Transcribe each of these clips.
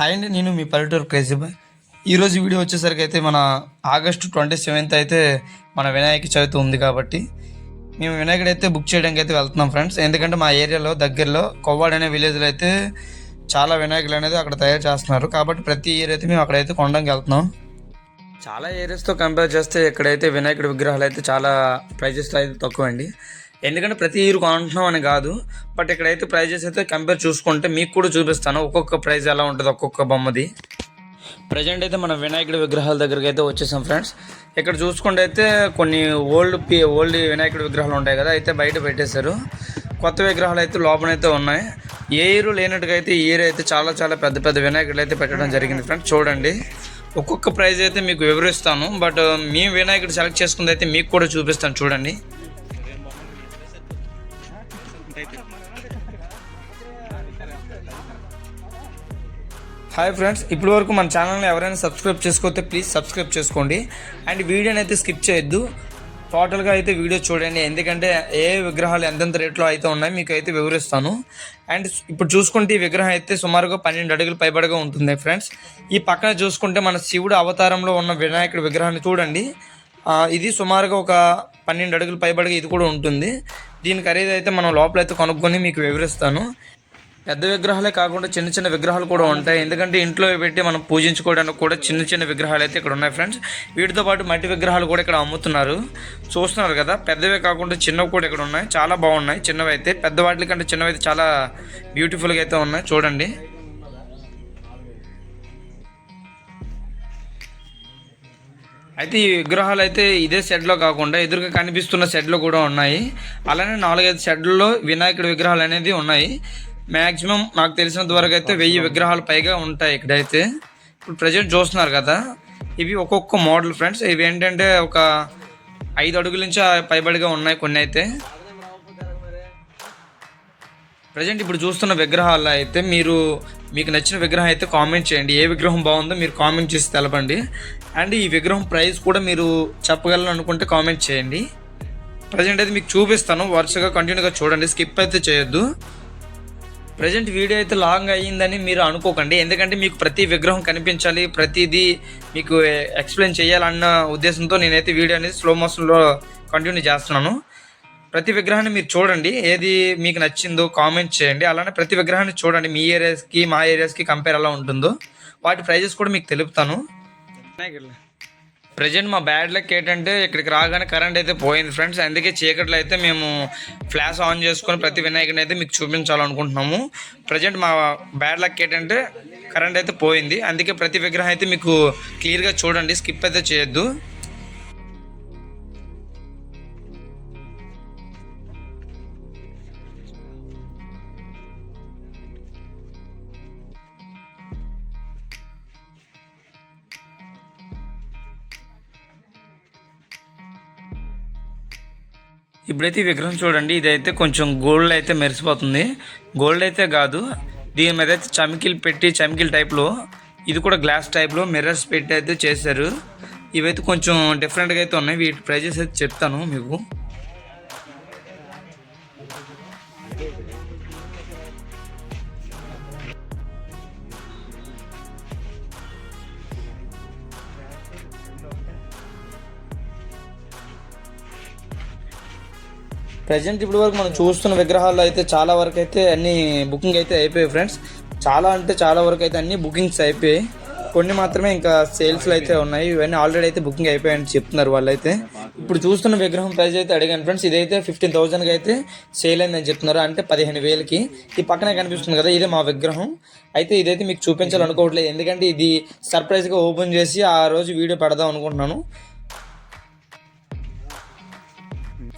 Hi అండి నేను మీ పల్లెటూరు క్రేజీ బాయ్ ఈరోజు వీడియో వచ్చేసరికి అయితే మన ఆగస్టు ట్వంటీ సెవెంత్ అయితే మన వినాయక చవితి ఉంది కాబట్టి మేము వినాయకుడు అయితే బుక్ చేయడానికి అయితే వెళ్తున్నాం ఫ్రెండ్స్ ఎందుకంటే మా ఏరియాలో దగ్గరలో కొవ్వాడ్ అనే విలేజ్లో అయితే చాలా వినాయకులు అనేది అక్కడ తయారు చేస్తున్నారు. కాబట్టి ప్రతి ఇయర్ అయితే మేము అక్కడైతే కొనడానికి వెళ్తున్నాం. చాలా ఏరియాస్తో కంపేర్ చేస్తే ఇక్కడైతే వినాయకుడి విగ్రహాలు అయితే చాలా ప్రైజెస్లో అయితే తక్కువ అండి ఎందుకంటే ప్రతి ఇయర్ కొంటున్నాం అని కాదు బట్ ఇక్కడైతే ప్రైజెస్ అయితే కంపేర్ చూసుకుంటే మీకు కూడా చూపిస్తాను. ఒక్కొక్క ప్రైజ్ ఎలా ఉంటుంది ఒక్కొక్క బొమ్మది. ప్రజెంట్ అయితే మనం వినాయకుడి విగ్రహాల దగ్గరికి అయితే వచ్చేసాం ఫ్రెండ్స్ ఇక్కడ చూసుకుంటే అయితే కొన్ని ఓల్డ్ పి ఓల్డ్ వినాయకుడి విగ్రహాలు ఉంటాయి కదా అయితే బయట పెట్టేశారు. కొత్త విగ్రహాలు అయితే లోపలైతే ఉన్నాయి. ఏ ఇయర్ లేనట్టుగా అయితే ఈ ఇయర్ అయితే చాలా చాలా పెద్ద పెద్ద వినాయకుడు అయితే పెట్టడం జరిగింది ఫ్రెండ్స్ చూడండి. ఒక్కొక్క ప్రైజ్ అయితే మీకు వివరిస్తాను బట్ మేము వినాయకుడు సెలెక్ట్ చేసుకుంది అయితే మీకు కూడా చూపిస్తాను చూడండి. హాయ్ ఫ్రెండ్స్ ఇప్పటి వరకు మన ఛానల్ని ఎవరైనా సబ్స్క్రైబ్ చేసుకోతే ప్లీజ్ సబ్స్క్రైబ్ చేసుకోండి. అండ్ వీడియోని అయితే స్కిప్ చేయొద్దు. టోటల్గా అయితే వీడియో చూడండి. ఎందుకంటే ఏ విగ్రహాలు ఎంతెంత రేట్లో అయితే ఉన్నాయి మీకు అయితే వివరిస్తాను. అండ్ ఇప్పుడు చూసుకుంటే ఈ విగ్రహం అయితే సుమారుగా పన్నెండు అడుగులు పైబడిగా ఉంటుంది ఫ్రెండ్స్ ఈ పక్కన చూసుకుంటే మన శివుడు అవతారంలో ఉన్న వినాయకుడి విగ్రహాన్ని చూడండి. ఇది సుమారుగా ఒక పన్నెండు అడుగులు పైబడిగా ఇది కూడా ఉంటుంది. దీని ఖరీదు అయితే మనం అయితే కొనుక్కొని మీకు వివరిస్తాను. పెద్ద విగ్రహాలే కాకుండా చిన్న చిన్న విగ్రహాలు కూడా ఉంటాయి. ఎందుకంటే ఇంట్లో పెట్టి మనం పూజించుకోవడానికి కూడా చిన్న చిన్న విగ్రహాలు అయితే ఇక్కడ ఉన్నాయి ఫ్రెండ్స్. వీటితో పాటు మట్టి విగ్రహాలు కూడా ఇక్కడ అమ్ముతున్నారు. చూస్తున్నారు కదా పెద్దవే కాకుండా చిన్నవి కూడా ఇక్కడ ఉన్నాయి. చాలా బాగున్నాయి. చిన్నవి అయితే పెద్ద వాటి కంటే చిన్నవి అయితే చాలా బ్యూటిఫుల్గా అయితే ఉన్నాయి. చూడండి. అయితే ఈ విగ్రహాలు అయితే ఇదే షెడ్లో కాకుండా ఎదురుగా కనిపిస్తున్న షెడ్లో కూడా ఉన్నాయి. అలానే నాలుగైదు షెడ్లలో వినాయకుడి విగ్రహాలు అనేది ఉన్నాయి. మ్యాక్సిమం నాకు తెలిసినంత వరకు అయితే వెయ్యి విగ్రహాలు పైగా ఉంటాయి ఇక్కడైతే. ఇప్పుడు ప్రజెంట్ చూస్తున్నారు కదా ఇవి ఒక్కొక్క మోడల్ ఫ్రెండ్స్. ఇవి ఏంటంటే ఒక ఐదు అడుగుల నుంచి పైబడిగా ఉన్నాయి కొన్ని అయితే. ప్రజెంట్ ఇప్పుడు చూస్తున్న విగ్రహాల్లో అయితే మీరు మీకు నచ్చిన విగ్రహం అయితే కామెంట్ చేయండి. ఏ విగ్రహం బాగుందో మీరు కామెంట్ చేసి తెలపండి. అండ్ ఈ విగ్రహం ప్రైస్ కూడా మీరు చెప్పగలను అనుకుంటే కామెంట్ చేయండి. ప్రజెంట్ అయితే మీకు చూపిస్తాను. వరుసగా కంటిన్యూగా చూడండి. స్కిప్ అయితే చేయొద్దు. ప్రజెంట్ వీడియో అయితే లాంగ్ అయ్యిందని మీరు అనుకోకండి. ఎందుకంటే మీకు ప్రతి విగ్రహం కనిపించాలి ప్రతిదీ మీకు ఎక్స్ప్లెయిన్ చేయాలన్న ఉద్దేశంతో నేనైతే వీడియో అనేది స్లో మోషన్లో కంటిన్యూ చేస్తున్నాను. ప్రతి విగ్రహాన్ని మీరు చూడండి ఏది మీకు నచ్చిందో కామెంట్ చేయండి. అలానే ప్రతి విగ్రహాన్ని చూడండి మీ ఏరియాస్కి మా ఏరియాస్కి కంపేర్ ఎలా ఉంటుందో. వాటి ప్రైజెస్ కూడా మీకు తెలుపుతాను. ప్రజెంట్ మా బ్యాడ్ లక్ ఏంటంటే ఇక్కడికి రాగానే కరెంట్ అయితే పోయింది ఫ్రెండ్స్. అందుకే చీకట్లో అయితే మేము ఫ్లాష్ ఆన్ చేసుకొని ప్రతి వినాయకుని అయితే మీకు చూపించాలనుకుంటున్నాము. ప్రజెంట్ మా బ్యాడ్ లక్ ఏంటంటే కరెంట్ అయితే పోయింది. అందుకే ప్రతి విగ్రహం అయితే మీకు క్లియర్గా చూడండి. స్కిప్ అయితే చేయొద్దు. ఇప్పుడైతే ఈ విగ్రహం చూడండి ఇదైతే కొంచెం గోల్డ్ అయితే మెరిసిపోతుంది. గోల్డ్ అయితే కాదు దీని మీద అయితే చమికిలు పెట్టి చమికిల్ టైప్లో ఇది కూడా గ్లాస్ టైప్లో మిర్రర్స్ పెట్టి అయితే చేశారు. ఇవైతే కొంచెం డిఫరెంట్గా అయితే ఉన్నాయి వీటి ప్రైజెస్ అయితే చెప్తాను మీకు. ప్రజెంట్ ఇప్పటి వరకు మనం చూస్తున్న విగ్రహాల్లో అయితే చాలా వరకు అయితే అన్ని బుకింగ్ అయితే అయిపోయాయి ఫ్రెండ్స్ చాలా అంటే చాలా వరకు అయితే అన్ని బుకింగ్స్ అయిపోయాయి. కొన్ని మాత్రమే ఇంకా సేల్స్లో అయితే ఉన్నాయి. ఇవన్నీ ఆల్రెడీ అయితే బుకింగ్ అయిపోయాయని చెప్తున్నారు వాళ్ళైతే. ఇప్పుడు చూస్తున్న విగ్రహం ప్రైస్ అయితే అడిగాను ఫ్రెండ్స్ ఇదైతే ఫిఫ్టీన్ థౌసండ్కి అయితే సేల్ అయిందని చెప్తున్నారు. అంటే పదిహేను వేలకి. ఈ పక్కనే కనిపిస్తుంది కదా ఇదే మా విగ్రహం. అయితే ఇదైతే మీకు చూపించాలనుకోవట్లేదు. ఎందుకంటే ఇది సర్ప్రైజ్గా ఓపెన్ చేసి ఆ రోజు వీడియో పెడదాం అనుకుంటున్నాను.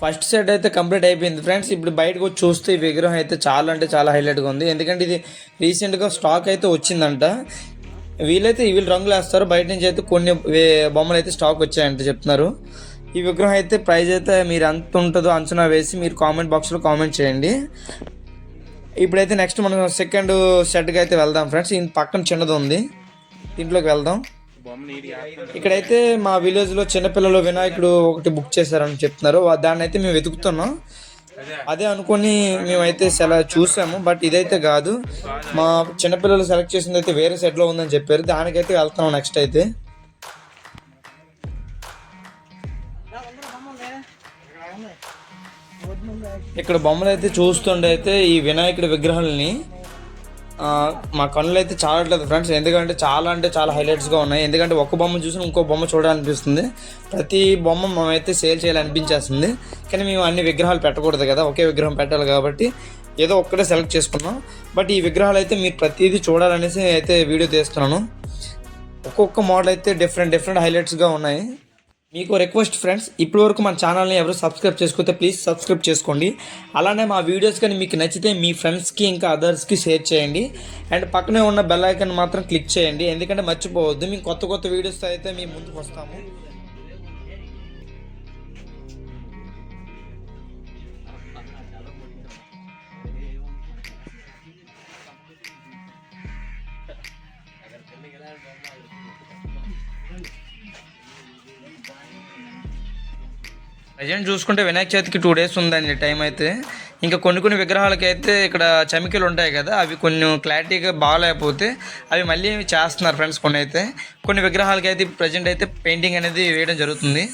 ఫస్ట్ సెట్ అయితే కంప్లీట్ అయిపోయింది ఫ్రెండ్స్. ఇప్పుడు బయటకు వచ్చి చూస్తే ఈ విగ్రహం అయితే చాలా అంటే చాలా హైలైట్గా ఉంది. ఎందుకంటే ఇది రీసెంట్గా స్టాక్ అయితే వచ్చిందంట. వీళ్ళైతే వీళ్ళు రంగులు వేస్తారు. బయట నుంచి అయితే కొన్ని వే- బొమ్మలు అయితే స్టాక్ వచ్చాయంట చెప్తున్నారు. ఈ విగ్రహం అయితే ప్రైస్ అయితే మీరు ఎంత ఉంటుందో అంచనా వేసి మీరు కామెంట్ బాక్స్లో కామెంట్ చేయండి. ఇప్పుడైతే నెక్స్ట్ మనం సెకండ్ సెట్కి అయితే వెళ్దాం ఫ్రెండ్స్. ఈ పక్కన చిన్నది ఉంది. దీంట్లోకి వెళ్దాం. ఇక్కడైతే మా విలేజ్లో చిన్నపిల్లలు వినాయకుడు ఒకటి బుక్ చేశారని చెప్తున్నారు. దాన్ని అయితే మేము వెతుకుతున్నాం. అదే అనుకొని మేమైతే చాలా చూసాము. బట్ ఇదైతే కాదు. మా చిన్నపిల్లలు సెలెక్ట్ చేసింది అయితే వేరే సెట్లో ఉందని చెప్పారు. దానికైతే వెళ్తున్నాం నెక్స్ట్ అయితే. ఇక్కడ బొమ్మలు అయితే చూస్తుండే అయితే ఈ వినాయకుడి విగ్రహాలని మా కన్నులు అయితే చాలట్లేదు ఫ్రెండ్స్ ఎందుకంటే చాలా అంటే చాలా హైలైట్స్గా ఉన్నాయి. ఎందుకంటే ఒక బొమ్మ చూసి ఇంకో బొమ్మ చూడాలనిపిస్తుంది. ప్రతి బొమ్మ మేమైతే సేల్ చేయాలనిపించేస్తుంది. కానీ మేము అన్ని విగ్రహాలు పెట్టకూడదు కదా. ఒకే విగ్రహం పెట్టాలి కాబట్టి ఏదో ఒక్కటే సెలెక్ట్ చేసుకున్నాం. బట్ ఈ విగ్రహాలు అయితే మీరు ప్రతిదీ చూడాలనేసి అయితే వీడియో తీస్తున్నాను. ఒక్కొక్క మోడల్ అయితే డిఫరెంట్ డిఫరెంట్ హైలైట్స్గా ఉన్నాయి. మీకు రిక్వెస్ట్ ఫ్రెండ్స్ ఇప్పటి వరకు మన ఛానల్ని ఎవరు సబ్స్క్రైబ్ చేసుకోతే ప్లీజ్ సబ్స్క్రైబ్ చేసుకోండి. అలానే మా వీడియోస్ కానీ మీకు నచ్చితే మీ ఫ్రెండ్స్కి ఇంకా అదర్స్కి షేర్ చేయండి. అండ్ పక్కనే ఉన్న బెల్ ఐకన్ మాత్రం క్లిక్ చేయండి. ఎందుకంటే మర్చిపోవద్దు. మేము కొత్త కొత్త వీడియోస్ అయితే మేము ముందుకు వస్తాము. ప్రజెంట్ చూసుకుంటే వినాయక చవితికి టూ డేస్ ఉందండి టైం అయితే. ఇంకా కొన్ని కొన్ని విగ్రహాలకి అయితే ఇక్కడ చమికలు ఉంటాయి కదా అవి కొన్ని క్లారిటీగా బాగాలేకపోతే అవి మళ్ళీ చేస్తున్నారు ఫ్రెండ్స్ కొన్ని అయితే. కొన్ని విగ్రహాలకి అయితే ప్రజెంట్ అయితే పెయింటింగ్ అనేది వేయడం జరుగుతుంది.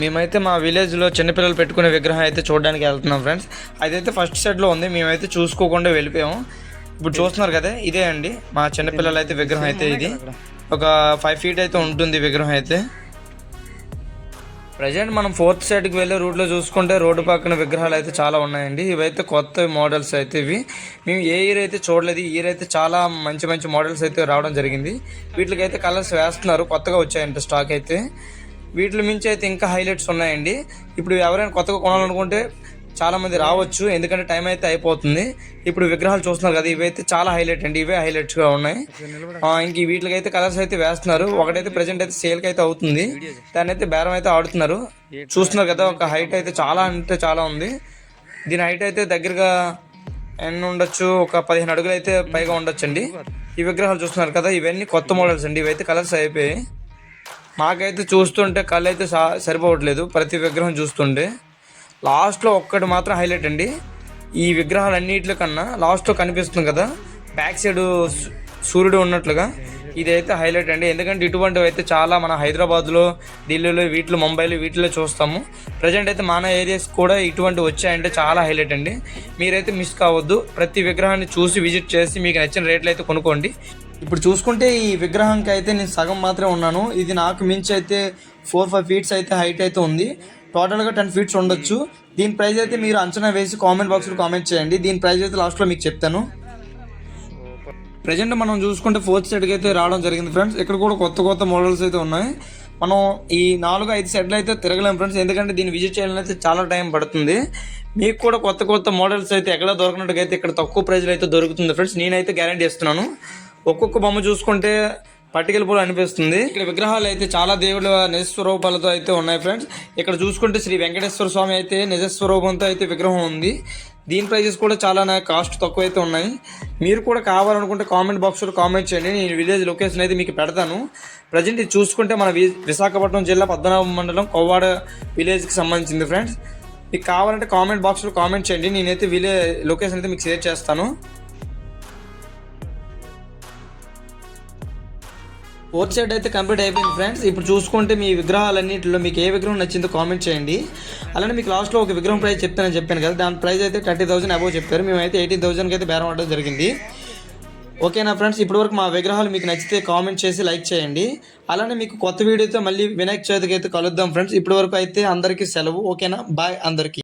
మేమైతే మా విలేజ్లో చిన్నపిల్లలు పెట్టుకునే విగ్రహం అయితే చూడడానికి వెళ్తున్నాం ఫ్రెండ్స్ అదైతే ఫస్ట్ సెట్లో ఉంది మేమైతే చూసుకోకుండా వెళ్ళిపోయాము ఇప్పుడు చూస్తున్నారు కదా ఇదే అండి. మా చిన్నపిల్లలు అయితే విగ్రహం అయితే ఇది. ఒక ఫైవ్ ఫీట్ అయితే ఉంటుంది విగ్రహం అయితే. ప్రజెంట్ మనం ఫోర్త్ సైడ్కి వెళ్ళే రూట్లో చూసుకుంటే రోడ్డు పక్కన విగ్రహాలు అయితే చాలా ఉన్నాయండి. ఇవైతే కొత్త మోడల్స్ అయితే ఇవి. మేము ఏ ఇయర్ అయితే చూడలేదు ఇయర్ అయితే చాలా మంచి మంచి మోడల్స్ అయితే రావడం జరిగింది. వీటికి అయితే కలర్స్ వేస్తున్నారు కొత్తగా వచ్చాయంట స్టాక్ అయితే. వీటిలో మించి అయితే ఇంకా హైలైట్స్ ఉన్నాయండి. ఇప్పుడు ఎవరైనా కొత్తగా కొనాలనుకుంటే చాలా మంది రావచ్చు ఎందుకంటే టైం అయితే అయిపోతుంది. ఇప్పుడు విగ్రహాలు చూస్తున్నారు కదా ఇవైతే చాలా హైలైట్ అండి ఇవే హైలైట్స్గా గా ఉన్నాయి. ఇంక వీటికి అయితే కలర్స్ అయితే వేస్తున్నారు. ఒకటైతే ప్రెసెంట్ అయితే సేల్కి అయితే అవుతుంది. దాన్ని అయితే బేరం అయితే ఆడుతున్నారు. చూస్తున్నారు కదా ఒక హైట్ అయితే చాలా అంటే చాలా ఉంది. దీని హైట్ అయితే దగ్గరగా ఎన్ని ఉండొచ్చు? ఒక పదిహేను అడుగులు అయితే పైగా ఉండొచ్చు అండి ఈ విగ్రహాలు చూస్తున్నారు కదా ఇవన్నీ కొత్త మోడల్స్ అండి. ఇవైతే కలర్స్ అయిపోయాయి. మాకైతే చూస్తుంటే కళ్ళు అయితే సా- సరిపోవట్లేదు. ప్రతి విగ్రహం చూస్తుంటే. లాస్ట్లో ఒక్కటి మాత్రం హైలైట్ అండి. ఈ విగ్రహాలన్నిటి కన్నా లాస్ట్లో కనిపిస్తుంది కదా బ్యాక్ సైడ్ సూర్యుడు ఉన్నట్లుగా. ఇదైతే హైలైట్ అండి. ఎందుకంటే ఇటువంటివి అయితే చాలా మన హైదరాబాద్లో ఢిల్లీలో వీటిలో ముంబైలో వీటిలో చూస్తాము. ప్రజెంట్ అయితే మన ఏరియాస్ కూడా ఇటువంటి వచ్చాయంటే చాలా హైలైట్ అండి. మీరైతే మిస్ కావద్దు. ప్రతి విగ్రహాన్ని చూసి విజిట్ చేసి మీకు నచ్చిన రేట్లు అయితే కొనుక్కోండి. ఇప్పుడు చూసుకుంటే ఈ విగ్రహంకి అయితే నేను సగం మాత్రమే ఉన్నాను. ఇది నాకు మించి అయితే ఫోర్ ఫైవ్ ఫీట్స్ అయితే హైట్ అయితే ఉంది. టోటల్గా టెన్ ఫీట్స్ ఉండొచ్చు. దీని ప్రైస్ అయితే మీరు అంచనా వేసి కామెంట్ బాక్స్లో కామెంట్ చేయండి. దీని ప్రైస్ అయితే లాస్ట్లో మీకు చెప్తాను. ప్రజెంట్ మనం చూసుకుంటే ఫోర్త్ సెట్కి అయితే రావడం జరిగింది ఫ్రెండ్స్ ఇక్కడ కూడా కొత్త కొత్త మోడల్స్ అయితే ఉన్నాయి. మనం ఈ నాలుగు ఐదు సెట్లు అయితే తిరగలేం ఫ్రెండ్స్ ఎందుకంటే దీన్ని విజిట్ చేయాలని అయితే చాలా టైం పడుతుంది. మీకు కూడా కొత్త కొత్త మోడల్స్ అయితే ఎక్కడ దొరకనట్టుగా అయితే ఇక్కడ తక్కువ ప్రైస్లో అయితే దొరుకుతుంది ఫ్రెండ్స్ నేనైతే గ్యారంటీ ఇస్తున్నాను ఒక్కొక్క బొమ్మ చూసుకుంటే పట్టికల పూలు అనిపిస్తుంది. ఇక్కడ విగ్రహాలు అయితే చాలా దేవుళ్ళ నిజ స్వరూపాలతో అయితే ఉన్నాయి ఫ్రెండ్స్ ఇక్కడ చూసుకుంటే శ్రీ వెంకటేశ్వర స్వామి అయితే నిజ స్వరూపంతో అయితే విగ్రహం ఉంది. దీని ప్రైజెస్ కూడా చాలా కాస్ట్ తక్కువ అయితే ఉన్నాయి. మీరు కూడా కావాలనుకుంటే కామెంట్ బాక్స్లో కామెంట్ చేయండి. నేను విలేజ్ లొకేషన్ అయితే మీకు పెడతాను. ప్రజెంట్ ఇది చూసుకుంటే మన వి- విశాఖపట్నం జిల్లా పద్మనాభం మండలం కొవ్వాడ విలేజ్కి సంబంధించింది ఫ్రెండ్స్ మీకు కావాలంటే కామెంట్ బాక్స్లో కామెంట్ చేయండి. నేనైతే విలే లొకేషన్ అయితే మీకు షేర్ చేస్తాను. ఫోర్త్ సైడ్ అయితే కంప్లీట్ అయిపోయింది ఫ్రెండ్స్ ఇప్పుడు చూసుకుంటే మీ విగ్రహాలన్నింటిలో మీకు ఏ విగ్రహం నచ్చిందో కామెంట్ చేయండి. అలానే మీకు లాస్ట్లో ఒక విగ్రహం ప్రైస్ చెప్తానని చెప్పాను కదా దాని ప్రైస్ అయితే థర్టీ థౌసండ్ అబౌవ్ చెప్పారు. మేమైతే ఎయిటీన్ థౌసండ్కి అయితే బేరం ఆడడం జరిగింది. ఓకేనా ఫ్రెండ్స్ ఇప్పటివరకు మా విగ్రహాలు మీకు నచ్చితే కామెంట్ చేసి లైక్ చేయండి. అలానే మీకు కొత్త వీడియోతో మళ్ళీ వినాయక చవితికి అయితే కలుద్దాం ఫ్రెండ్స్ ఇప్పటివరకు అయితే అందరికీ సెలవు. ఓకేనా బాయ్ అందరికీ.